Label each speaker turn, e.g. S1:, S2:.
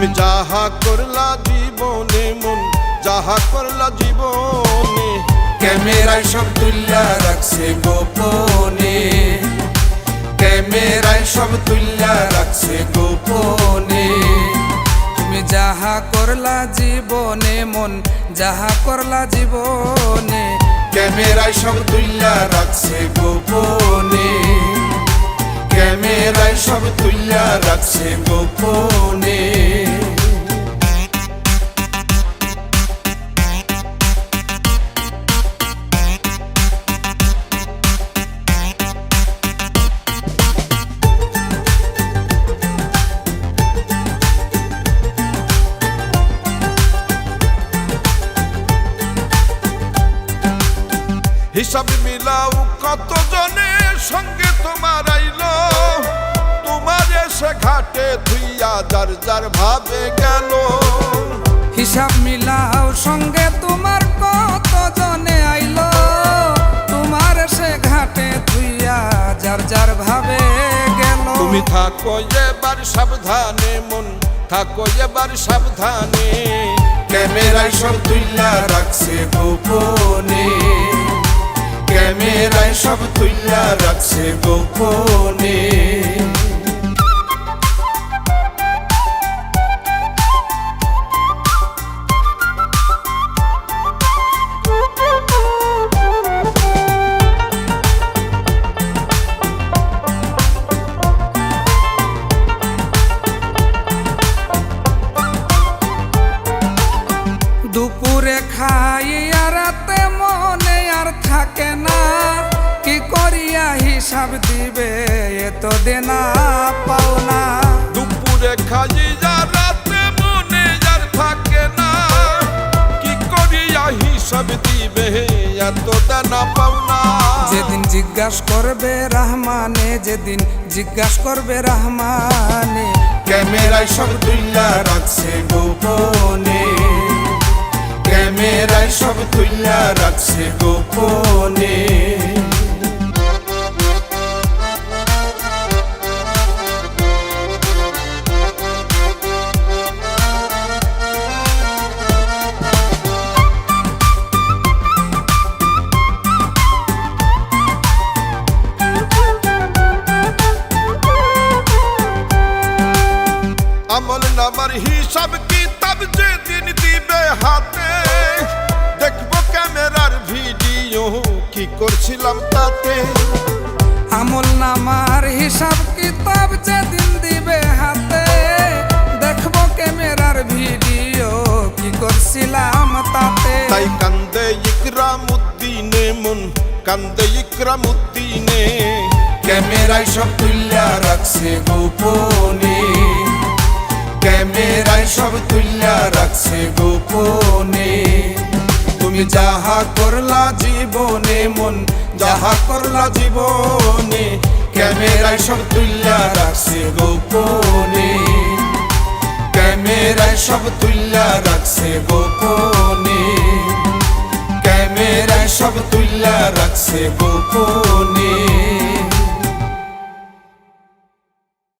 S1: তুমি যাহা করলা জীবনে মন, যাহা করলা জীবনে।
S2: ক্যামেরায় সব তুল্লা রাখছে গোপনে। ক্যামেরায় সব তুল্লা রাখছে গোপনে। তুমি যাহা করলা জীবনে মন, যাহা করলা জীবনে। ক্যামেরায় সব তুল্লা রাখছে গোপনে। ক্যামেরায় সব তুল্লা রাখছে গোপনে।
S1: হিসাব মিলাও কত জনের সঙ্গে তোমার আইলো? তোমার এসে ঘাটে ধুইয়া যার যার ভাবে গেল।
S2: হিসাব মিলাও সঙ্গে তোমার কত জনে আইলো? তোমার সে ঘাটে ধুইয়া যার যার ভাবে গেল।
S1: তুমি থাকো এবার সাবধানে মন থাকো এবার সাবধানে।
S2: ক্যামেরায় সব তুইলা রাখছে গোপনে। ক্যামেরায় সব তুইলা রাখছে গোপনে। দুপুরে খাই আর মনে আর থাকে না। কি করিয়া হিসাব দিবে এত দেনা পাওনা।
S1: দুপুরে খাই রাতে মনে যার থাকে না। কি করিয়া হিসাব দিবে এত দানা পাওনা।
S2: যেদিন জিজ্ঞাস করবে রহমানে যেদিন জিজ্ঞাস করবে রহমানে ক্যামেরায় সব তুল্লা রাখছে গোপনে। ক্যামেরায় সব তুল্লা রাখছে গোপনে।
S1: আমল নামার হিসাব কিতাব যেদিন দিবে হাতে দেখব ক্যামেরার ভিডিও কি করছিলাম তাতে
S2: আমল নামার হিসাব কিতাব যেদিন দিবে হাতে। দেখব ক্যামেরার ভিডিও কি করছিলাম তাতে।
S1: তাই কান্দে ইকরাম উদ্দিনে মন কান্দে ইকরাম উদ্দিনে
S2: ক্যামেরায় সব তুল্লা রাখছে গোপনে। ক্যামেরায় সব তুল্লা রাখছে গোপনে। তুমি যাহা করলা জীবনে মন, যাহা করলা জীবনে, ক্যামেরায় সব তুল্লা রাখছে গোপনে। ক্যামেরায় সব তুল্লা রাখছে গোপনে। ক্যামেরায় সব তুল্লা রাখছে গোপনে।